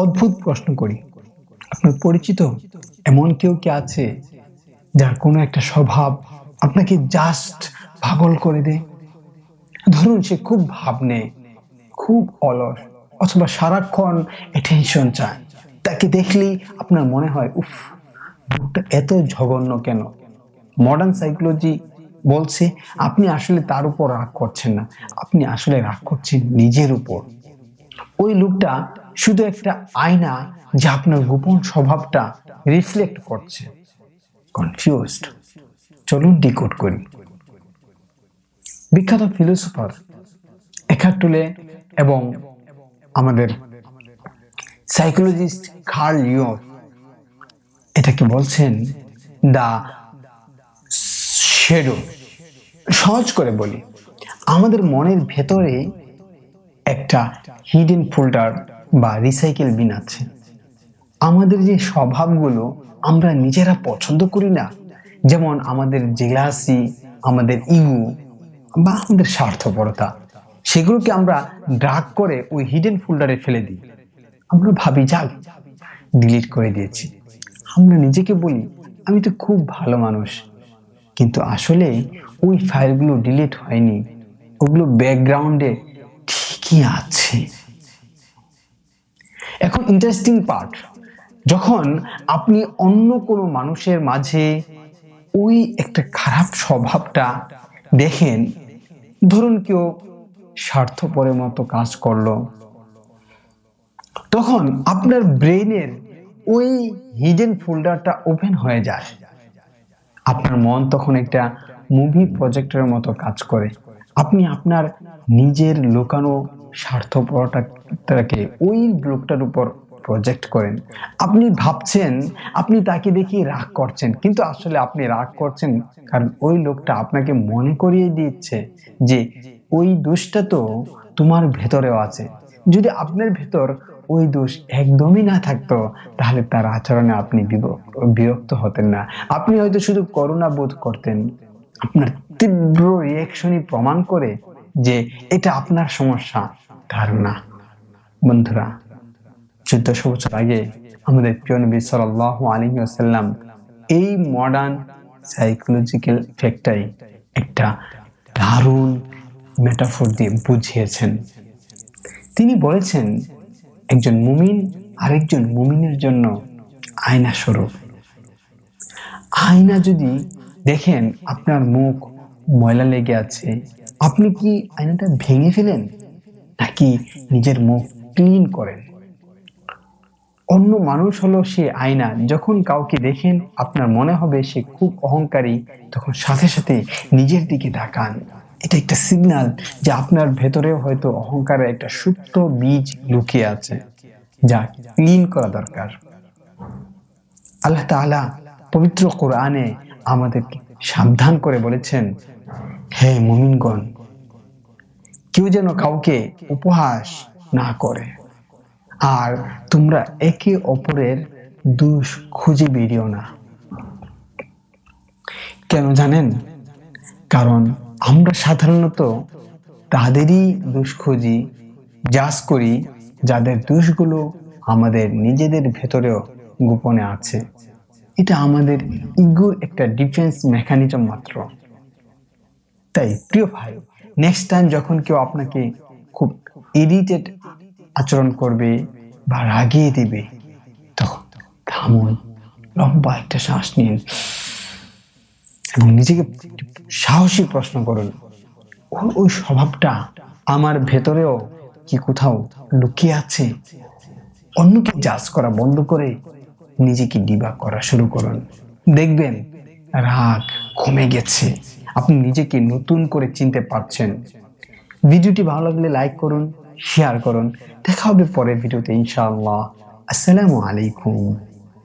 অদ্ভুত প্রশ্ন করি। আপনার পরিচিত এমন কেউ কি আছে যার কোনো একটা স্বভাব আপনাকে জাস্ট পাগল করে দেয়? ধরুন সে খুব ভাব নেয় খুব অলস, অথবা সারাক্ষণ অ্যাটেনশন চায়। তাকে দেখলেই আপনার মনে হয়, উফ লোকটা এত জঘন্য কেন? মডার্ন সাইকোলজি বলছে, আপনি আসলে তার উপর রাগ করছেন না। আপনি আসলে রাগ করছেন নিজের উপর। ওই লোকটা শুধু একটা আয়না যা আপনার গোপন স্বভাবটা রিফ্লেক্ট করছে। কনফিউজড চলুন ডিকোড করি। বিখ্যাত ফিলোসফার একাটুলে এবং আমাদের সাইকোলজিস্ট খার্ল ইউ এটাকে বলছেন দা শেডো সহজ করে বলি, আমাদের মনের ভেতরে একটা হিডেন ফোল্ডার বা রিসাইকেল বিন আছে। আমাদের যে স্বভাবগুলো আমরা নিজেরা পছন্দ করি না, যেমন আমাদের জেলাসি আমাদের ইগো বা আমাদের স্বার্থপরতা, সেগুলোকে আমরা ড্রাগ করে ওই হিডেন ফোল্ডারে ফেলে দিই। আমরা ভাবি, যাক ডিলিট করে দিয়েছি। আমরা নিজেকে বলি, আমি তো খুব ভালো মানুষ। কিন্তু আসলে ওই ফাইলগুলো ডিলিট হয়নি। ওগুলো ব্যাকগ্রাউন্ডে ঠিকই আছে? এখন ইন্টারেস্টিং পার্ট যখন আপনি অন্য কোনো মানুষের মাঝে ওই একটা খারাপ স্বভাবটা দেখেন, ধরুন কেউ স্বার্থপরের মতো কাজ করল, তখন আপনার ব্রেইনের ওই হিডেন ফোল্ডারটা ওপেন হয়ে যায়। আপনার মন তখন একটা মুভি প্রজেক্টের মতো কাজ করে। আপনি আপনার নিজের লুকানো স্বার্থপরতাকে ওই লোকটার উপর প্রজেক্ট করেন। আপনি ভাবছেন, আপনি তাকে দেখি রাগ করছেন, কিন্তু আসলে আপনি রাগ করছেন কারণ ওই লোকটা আপনাকে মনে করিয়ে দিচ্ছে যে ওই দোষটা তো তোমার ভেতরেও আছে। যদি আপনার ভেতর ওই দোষ একদমই না থাকতো, তাহলে তার আচরণে আপনি বিরক্ত হতেন না। আপনি হয়তো শুধু করুণা বোধ করতেন। আপনার তীব্র রিয়াকশনই প্রমাণ করে যে এটা আপনার সমস্যা। ধারণা বন্ধুরা, চোদ্দশো বছর আগে আমাদের প্রিয় নবী সাল্লাহ আলী আসাল্লাম এই মডার্ন সাইকোলজিক্যাল ফ্যাক্টটাই একটা দারুণ মেটাফোর দিয়ে বুঝিয়েছেন। তিনি বলেছেন, একজন মুমিন আরেকজন মুমিনের জন্য আয়না স্বরূপ আয়না যদি দেখেন, আপনার মুখ ময়লা লেগে আছে। আপনি কি আয়নাটা ভেঙে ফেলেন, নাকি নিজের মুখ ক্লিন করেন? অন্য মানুষ হলো সে আয়না। যখন কাউকে দেখেন, আপনার মনে হবে সে খুব অহংকারী। তখন সাথে সাথে নিজের দিকে তাকান। এটা একটা সিগন্যাল যে আপনার ভেতরেও হয়তো অহংকারের একটা সুপ্ত বীজ লুকিয়ে আছে, যা ক্লিন করা দরকার। আল্লাহ তাআলা পবিত্র কোরআনে আমাদেরকে সাবধান করে বলেছেন হে মুমিনগণ, কেউ যেন কাউকে উপহাস না করে। আর তোমরা একে অপরের দোষ খুঁজে বেরিও না। কেন জানেন? কারণ আমরা সাধারণত তাদেরই দোষ খুঁজি যাস করি, যাদের দোষগুলো আমাদের নিজেদের ভেতরেও গোপনে আছে। এটা আমাদের ইগোর একটা ডিফেন্স মেকানিজম মাত্র। তাই, প্রিয় ভাই নেক্সট টাইম যখন কেউ আপনাকে খুব ইরিটেট আচরণ করবে বা রাগিয়ে দিবে, তখন থামুন, লম্বা একটা শ্বাস নিন এবং নিজেকে সাহসী প্রশ্ন করুন, ওই স্বভাবটা আমার ভেতরেও কি কোথাও লুকিয়ে আছে? অন্যকে জাজ করা বন্ধ করে নিজেকে ডিবা করা শুরু করুন। দেখবেন রাগ কমে গেছে। আপনি নিজেকে নতুন করে চিনতে পারছেন। ভিডিওটি ভালো লাগলে লাইক করুন শেয়ার করুন। দেখা হবে পরের ভিডিওতে, ইনশাআল্লাহ। আসসালামু আলাইকুম।